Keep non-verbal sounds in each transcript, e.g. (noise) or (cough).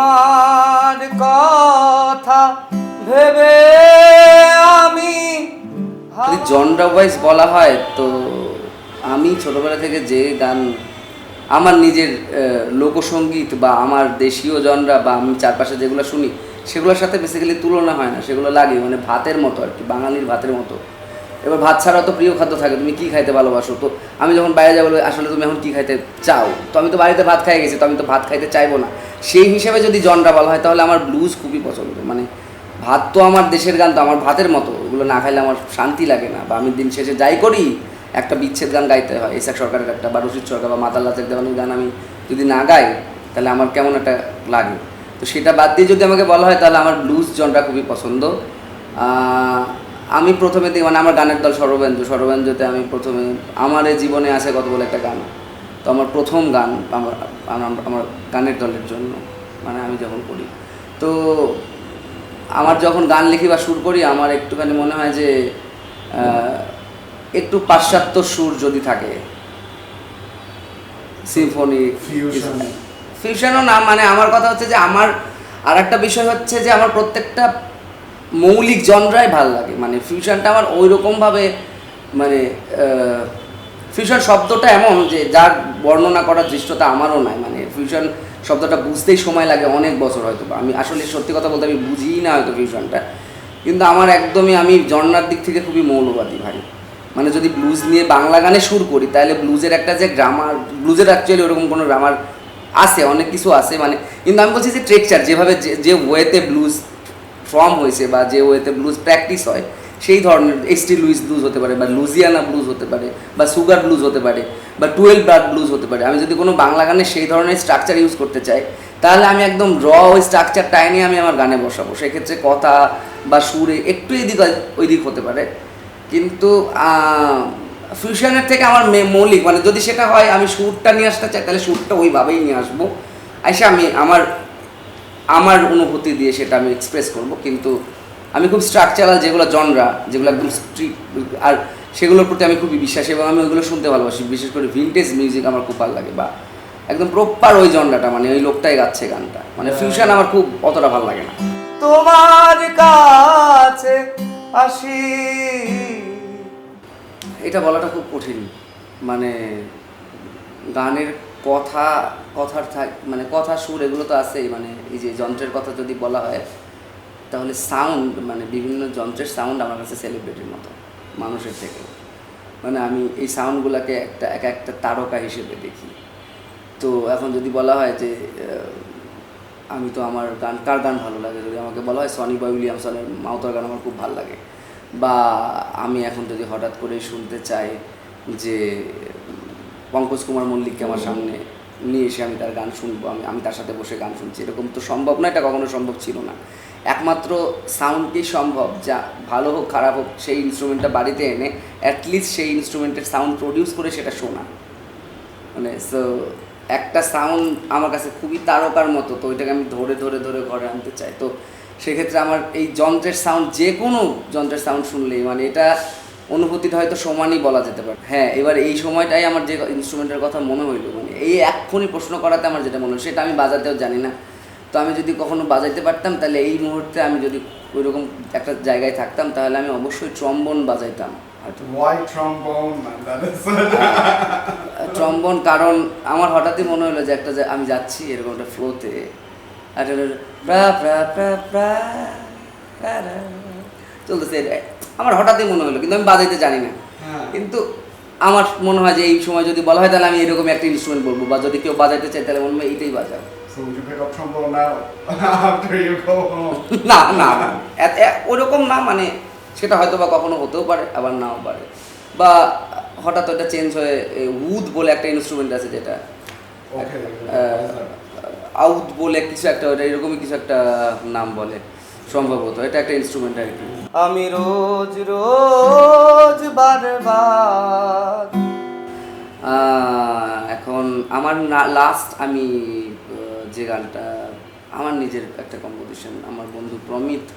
তোমার কথা ভেবে আমি যদি জনরা ওয়াইজ বলা হয় তো আমি ছোটবেলা থেকে যে গান আমার নিজের লোকসঙ্গীত বা আমার দেশীয় জনরা বা আমি চারপাশে যেগুলো শুনি সেগুলোর সাথে বেসিক্যালি তুলনা হয় না সেগুলো লাগে মানে ভাতের মতো আর কি বাঙালির ভাতের মতো। এবার ভাত ছাড়া তো প্রিয় খাদ্য থাকে তুমি কী খাইতে ভালোবাসো? তো আমি যখন বাইরে যাব আসলে তুমি এখন কী খাইতে চাও? তো আমি তো বাড়িতে ভাত খাই গেছি তো আমি তো ভাত খাইতে চাইব না। সেই হিসেবে যদি জনরা বলা হয়, তাহলে আমার ব্লুজ খুবই পছন্দ। মানে ভাত তো আমার দেশের গান, তো আমার ভাতের মতো। ওগুলো না খাইলে আমার শান্তি লাগে না। বা আমি দিন শেষে যাই করি, একটা বিচ্ছেদ গান গাইতে হয়। ইসাক সরকারের একটা, বা রশিদ সরকার, বা মাতাল্লা চেক দেওয়ানের গান আমি যদি না গাই, তাহলে আমার কেমন একটা লাগে? তো সেটা বাদ দিয়ে যদি আমাকে বলা হয়, তাহলে আমার ব্লুজ জনটা খুবই পছন্দ। আমি প্রথমে মানে আমার গানের দল সরবেন্দু সরবেন্দুতে আমি প্রথমে, আমার জীবনে আছে কত বলে একটা গান। তো আমার প্রথম গান আমার আমার- গানের দলের জন্য মানে আমি যখন করি তো আমার যখন গান লিখি বা সুর করি আমার একটুখানি মনে হয় যে একটু পাশ্চাত্য সুর যদি থাকে সিম্ফনি. ফিউশনও না মানে আমার কথা হচ্ছে যে আমার আর একটা বিষয় হচ্ছে যে আমার প্রত্যেকটা মৌলিক জনরাই ভালো লাগে মানে ফিউশনটা আমার ওই রকমভাবে মানে ফিউশন শব্দটা এমন যে যার বর্ণনা করার দৃষ্টতা আমারও নাই। মানে ফিউশন শব্দটা বুঝতেই সময় লাগে অনেক বছর হয়তো আমি আসলে সত্যি কথা বলতে আমি বুঝিই না হয়তো ফিউশনটা কিন্তু আমার একদমই আমি জন্নার দিক থেকে খুবই মৌলবাদী ভাই। মানে যদি ব্লুজ নিয়ে বাংলা গানে সুর করি, তাহলে ব্লুজের একটা যে গ্রামার ব্লুজের অ্যাকচুয়ালি ওরকম কোনো গ্রামার আছে, অনেক কিছু আছে। মানে কিন্তু আমি বলছি যে ট্রেকচার যেভাবে যে- যে ওয়েতে ব্লুজ ফর্ম হয়েছে বা যে ওয়েতে ব্লুজ প্র্যাকটিস হয় সেই ধরনের এসটি লুইস ব্লুজ হতে পারে, বা লুজিয়ানা ব্লুজ হতে পারে, বা সুগার ব্লুজ হতে পারে, বা টুয়েলভ ব্লাড ব্লুজ হতে পারে। আমি যদি কোনো বাংলা গানে সেই ধরনের স্ট্রাকচার ইউজ করতে চাই, তাহলে আমি একদম র ওই স্ট্রাকচারটা এনে আমি আমার গানে বসাবো। সেক্ষেত্রে কথা বা সুরে একটু এদিক ওই দিক হতে পারে। কিন্তু ফিউশনের থেকে আমার মৌলিক মানে যদি সেটা হয়, আমি সুরটা নিয়ে আসতে চাই, তাহলে সুরটা ওইভাবেই নিয়ে আসব। এসে আমি আমার আমার অনুভূতি দিয়ে সেটা আমি এক্সপ্রেস করব। কিন্তু আমি খুব স্ট্রাকচারাল যেগুলো জনরা যেগুলো একদম স্ট্রিট আর সেগুলোর প্রতি আমি খুবই বিশ্বাসী এবং আমি ওইগুলো শুনতে ভালোবাসি। বিশেষ করে ভিনটেজ মিউজিক আমার খুব ভালো লাগে বা একদম প্রপার ওই জনরাটা মানে ওই লোকটাই গাচ্ছে গানটা। মানে ফিউশন আমার খুব অতটা ভালো লাগে না। তোমার কাছে আসি। এটা বলাটা খুব কঠিন। মানে গানের কথা কথার থাক মানে কথা সুর এগুলো তো আছেই। মানে এই যে যন্ত্রের কথা যদি বলা হয় তাহলে সাউন্ড মানে বিভিন্ন যন্ত্রের সাউন্ড আমার কাছে সেলিব্রিটির মতো, মানুষের থেকে। মানে আমি এই সাউন্ডগুলোকে একটা, এক একটা তারকা হিসেবে দেখি। তো এখন যদি বলা হয় যে আমি তো আমার গান, কার গান ভালো লাগে? যদি আমাকে বলা হয় সনি বয় উইলিয়ামসনের মাউতার গান আমার খুব ভালো লাগে। বা আমি এখন যদি হঠাৎ করে শুনতে চাই যে পঙ্কজ কুমার মল্লিককে আমার সামনে নিয়ে এসে আমি তার গান শুনব, আমি আমি তার সাথে বসে গান শুনছি। এরকম তো সম্ভব না এটা কখনো সম্ভব ছিল না। একমাত্র সাউন্ডকেই সম্ভব? যা ভালো হোক, খারাপ হোক, সেই ইনস্ট্রুমেন্টটা বাড়িতে এনে অ্যাটলিস্ট সেই ইনস্ট্রুমেন্টের সাউন্ড প্রডিউস করে সেটা শোনা। মানে সো একটা সাউন্ড আমার কাছে খুবই তারকার মতো, তো ওইটাকে আমি ধরে ধরে ধরে ঘরে আনতে চাই। তো সেক্ষেত্রে আমার এই যন্ত্রের সাউন্ড যে কোনো যন্ত্রের সাউন্ড শুনলেই মানে এটা অনুভূতিটা হয়তো সমানই বলা যেতে পারে হ্যাঁ এবার এই সময়টাই আমার যে ইনস্ট্রুমেন্টের কথা মনে হইল মানে এই এক্ষুনি প্রশ্ন করাতে আমার যেটা মনে হলো সেটা আমি বাজাতেও জানি না তো আমি যদি কখনো বাজাইতে পারতাম তাহলে এই মুহূর্তে আমি যদি ওইরকম একটা জায়গায় থাকতাম তাহলে আমি অবশ্যই ট্রম্বন বাজাইতাম? ট্রম্বন (laughs) কারণ আমার হঠাৎই মনে হলো যে একটা আমি যাচ্ছি এরকম একটা ফ্লোতে আর প্রা প্রা। চলতেছে আমার হঠাৎই মনে হলো কিন্তু আমি বাজাইতে জানি না। হ্যাঁ। কিন্তু আমার মনে হয় যে এই সময় যদি বলা হয় তাহলে আমি এরকম একটা ইনস্ট্রুমেন্ট বলব বা যদি কেউ বাজাইতে চায় তাহলে মনে হয় এইটাই বাজাও? (laughs) না না ওরকম না মানে সেটা হয়তো বা কখনো হতেও পারে আবার নাও পারে। বা হঠাৎ ওটা চেঞ্জ হয়ে উদ বলে একটা ইনস্ট্রুমেন্ট আছে যেটা। আউট বলে কিছু একটা ওটা এরকমই কিছু একটা নাম বলে সম্ভবত এটা একটা ইনস্ট্রুমেন্ট আর কি। আমি রোজ রোজ, বারবার। এখন আমার লাস্ট আমি যে গানটা, আমার নিজের একটা কম্পোজিশন আমার বন্ধু প্রমিত,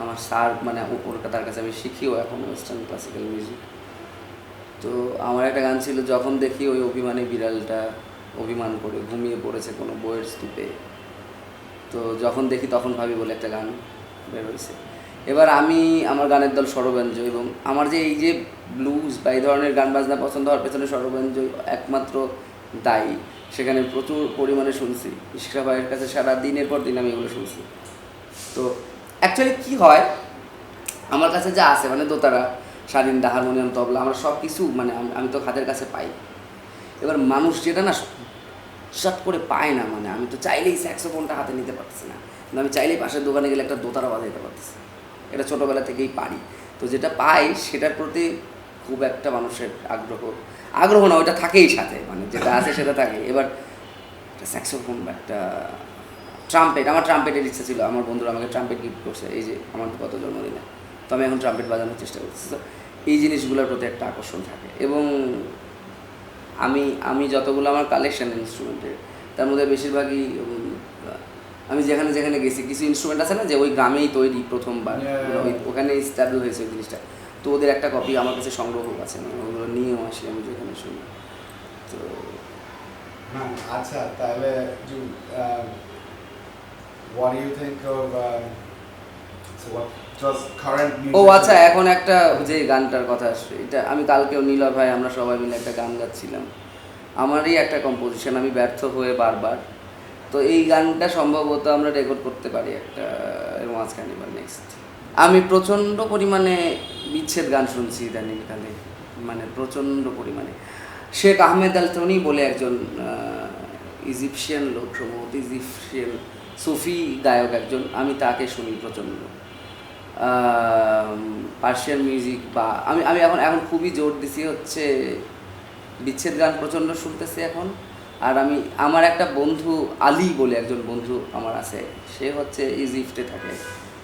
আমার স্যার মানে ও- ওটা তার কাছে আমি শিখিও এখন ওয়েস্টার্ন ক্লাসিক্যাল মিউজিক তো আমার একটা গান ছিল, যখন দেখি ওই অভিমানে বিড়ালটা অভিমান করে ঘুমিয়ে পড়েছে কোনো বইয়ের স্তূপে। তো যখন দেখি তখন ভাবি বলে একটা গান বের হয়েছে। এবার আমি আমার গানের দল সরব্যঞ্জ এবং আমার যে এই যে ব্লুজ বা এই ধরনের গান বাজনা পছন্দ হওয়ার পেছনে সরব্যঞ্জ একমাত্র দায়ী। সেখানে প্রচুর পরিমাণে শুনছি। ইশরা ভাইয়ের কাছে সারা দিনের পর দিন আমি এগুলো শুনছি। তো অ্যাকচুয়ালি কি হয়, আমার কাছে যা আছে মানে দোতারা স্বাধীন সারিন্দা হারমোনিয়াম, তবলা, আমার সব কিছু মানে আমি- তো হাতের কাছে পাই। এবার মানুষ যেটা না শট করে পায় না মানে আমি তো চাইলেই স্যাক্সোফোনটা হাতে নিতে পারতেছি না। আমি চাইলেই পাশের দোকানে গেলে একটা দোতারা বাজাইতে পারতেছি। এটা ছোটোবেলা থেকেই পারি। তো যেটা পাই সেটার প্রতি খুব একটা মানুষের আগ্রহ। আগ্রহ না ওটা থাকেই সাথে মানে যেটা আছে সেটা থাকে। এবার একটা স্যাক্সোফোন একটা ট্রাম্পেট আমার ট্রাম্পেটের ইচ্ছা ছিল, আমার বন্ধুরা আমাকে ট্রাম্পেট গিফট করছে, এই যে আমার গত জন্মদিনে। তো আমি এখন ট্রাম্পেট বাজানোর চেষ্টা করছি। তো এই জিনিসগুলোর প্রতি একটা আকর্ষণ থাকে এবং আমি আমি যতগুলো আমার কালেকশন ইনস্ট্রুমেন্টের তার মধ্যে বেশিরভাগই আমি যেখানে যেখানে গেছি কিছু ইনস্ট্রুমেন্ট আছে না যে ওই গ্রামেই তৈরি প্রথমবার। ওখানে স্ট্যাবল হয়েছে ওই জিনিসটা। তো ওদের একটা কপি আমার কাছে সংগ্রহ আছে মানে ওগুলো নিয়েও আসি আমি যেখানে শুনি। তো আচ্ছা তাহলে um, what do you think of so what just current music ও আচ্ছা এখন একটা যে গানটার কথা আসছে এটা আমি কালকেও নীলা ভাই আমরা সবাই মিলে একটা গান গাচ্ছিলাম। আমারই একটা কম্পোজিশন আমি ব্যর্থ হয়ে বারবার তো এই গানটা সম্ভবত আমরা রেকর্ড করতে পারি একটা, এর মাঝখানে বা নেক্সট আমি প্রচণ্ড পরিমাণে বিচ্ছেদ গান শুনছি ইদানিংকালে মানে প্রচণ্ড পরিমাণে। শেখ আহমেদ আল তনি বলে একজন ইজিপশিয়ান লোক, সম্ভবত ইজিপশিয়ান সুফি গায়ক একজন, আমি তাকে শুনি প্রচণ্ড। পার্সিয়ান মিউজিক বা, আমি আমি এখন এখন খুবই জোর দিছি হচ্ছে বিচ্ছেদ গান প্রচণ্ড শুনতেছি এখন। আর আমি আমার একটা বন্ধু আলী বলে একজন বন্ধু আমার আছে সে হচ্ছে ইজিপ্টে থাকে।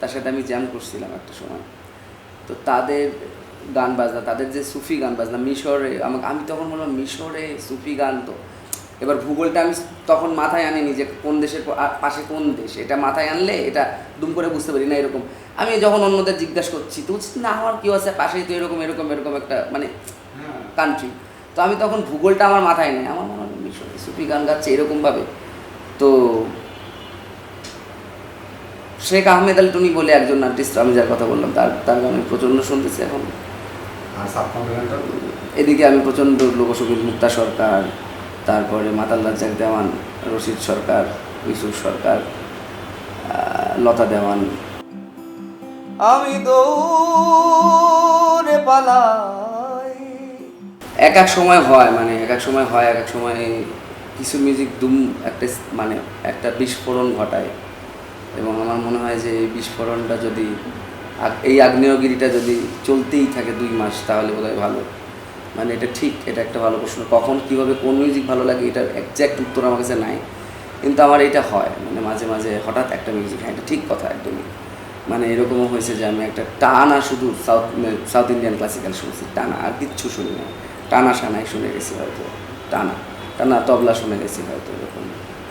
তার সাথে আমি জ্যাম করছিলাম একটা সময়। তো তাদের গান বাজনা তাদের যে সুফি গান বাজনা মিশরে আমাকে আমি তখন বললাম মিশরে সুফি গান তো। এবার ভূগোলটা আমি তখন মাথায় আনিনি যে কোন দেশের পাশে কোন দেশ এটা মাথায় আনলে এটা দুম করে বুঝতে পারি না এরকম। আমি যখন অন্যদের জিজ্ঞাসা করছি তো না আমার কেউ আছে পাশেই তো এরকম এরকম এরকম একটা মানে হ্যাঁ। কান্ট্রি তো আমি তখন ভূগোলটা আমার মাথায় নেই আমার মনে হয় সুফি গান গাচ্ছে এরকমভাবে। তো শেখ আহমেদ আল টুনি বলে একজন আর্টিস্ট আমি যার কথা বললাম তার তার গান আমি প্রচণ্ড শুনতেছি এখন। এদিকে আমি প্রচণ্ড লোকসঙ্গীত মুক্তা সরকার তারপরে মাতাল্লা জাক দেওয়ান রশিদ সরকার ইসুফ সরকার লতা দেওয়ান। আমি দৌড়ে পালাই। এক এক সময় হয় মানে এক এক সময় হয় এক এক সময় কিছু মিউজিক দুম একটা মানে একটা বিস্ফোরণ ঘটায়। এবং আমার মনে হয় যে এই বিস্ফোরণটা যদি এই আগ্নেয়গিরিটা যদি চলতেই থাকে দুই মাস, তাহলে বোধহয় ভালো। মানে এটা ঠিক, এটা একটা ভালো প্রশ্ন। কখন, কীভাবে, কোন মিউজিক ভালো লাগে, এটার একজ্যাক্ট উত্তর আমার কাছে নাই। কিন্তু আমার এটা হয় মানে মাঝে মাঝে হঠাৎ একটা মিউজিক হ্যাঁ এটা ঠিক কথা একদমই। মানে এরকমও হয়েছে যে আমি একটা টানা শুধু সাউথ সাউথ ইন্ডিয়ান ক্লাসিক্যাল শুনছি, টানা, আর কিচ্ছু শুনি না টানা সানাই শুনে গেছি হয়তো, টানা। টানা তবলা শুনে গেছি হয়তো এরকম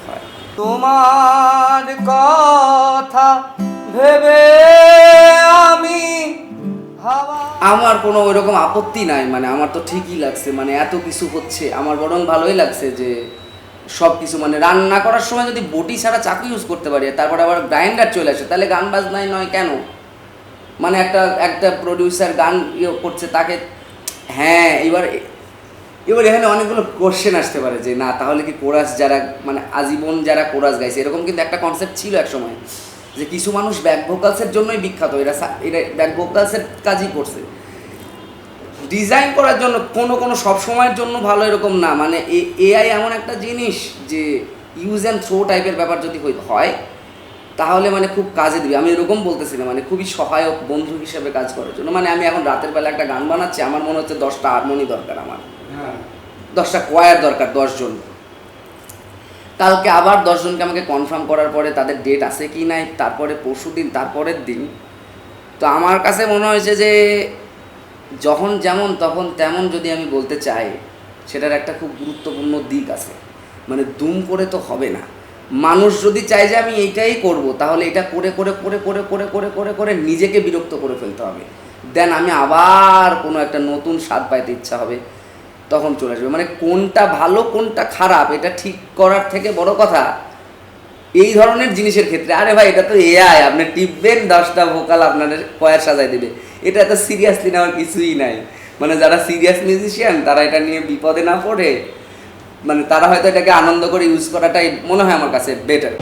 হয়। তোমার কথা ভেবে আমি আমার কোনো ওইরকম আপত্তি নাই মানে আমার তো ঠিকই লাগছে মানে এত কিছু হচ্ছে আমার বরং ভালোই লাগছে যে সব কিছু মানে রান্না করার সময় যদি বটি ছাড়া চাকু ইউজ করতে পারি তারপর আবার গ্রাইন্ডার চলে আসে তাহলে গান বাজনাই নয় কেন? মানে একটা একটা প্রডিউসার গান ইয়ে করছে তাকে হ্যাঁ এবার এবার এখানে অনেকগুলো কোশ্চেন আসতে পারে যে, না, তাহলে কি কোরাস যারা মানে আজীবন যারা কোরাস গাইছে? এরকম কিন্তু একটা কনসেপ্ট ছিল এক সময় যে কিছু মানুষ ব্যাক ভোকালসের জন্যই বিখ্যাত, এরা এরা ব্যাক ভোকালসের কাজই করছে। ডিজাইন করার জন্য কোনো কোনো সব সময়ের জন্য ভালো এরকম না। মানে এআই এমন একটা জিনিস যে ইউজ অ্যান্ড থ্রো টাইপের ব্যাপার যদি হয়, তাহলে মানে খুব কাজে দিবে। আমি এরকম বলতেছি না মানে খুবই সহায়ক বন্ধু হিসেবে কাজ করার জন্য। মানে আমি এখন রাতের বেলা একটা গান বানাচ্ছি, আমার মনে হচ্ছে দশটা হারমোনি দরকার আমার। দশটা কোয়ার দরকার, দশজন। কালকে আবার দশজনকে আমাকে কনফার্ম করার পরে তাদের ডেট আছে কি নাই, তারপরে পরশু দিন, তারপরের দিন। তো আমার কাছে মনে হয়েছে যে, যখন যেমন তখন তেমন যদি আমি বলতে চাই, সেটার একটা খুব গুরুত্বপূর্ণ দিক আছে। মানে দুম করে তো হবে না। মানুষ যদি চায় যে আমি এইটাই করব, তাহলে এটা করে করে করে করে করে করে করে করে নিজেকে বিরক্ত করে ফেলতে হবে। দেন আমি আবার কোনো একটা নতুন স্বাদ পাইতে ইচ্ছা হবে। তখন চলে আসবে। মানে কোনটা ভালো, কোনটা খারাপ, এটা ঠিক করার থেকে বড় কথা, এই ধরনের জিনিসের ক্ষেত্রে, আরে ভাই, এটা তো এআই আপনি টিপবেন দশটা ভোকাল আপনাদের কয়ার সাজাই দেবে। এটা এত সিরিয়াসলি নেওয়ার কিছুই নাই। মানে যারা সিরিয়াস মিউজিশিয়ান তারা এটা নিয়ে বিপদে না পড়ে। মানে তারা হয়তো এটাকে আনন্দ করে ইউজ করাটাই মনে হয় আমার কাছে বেটার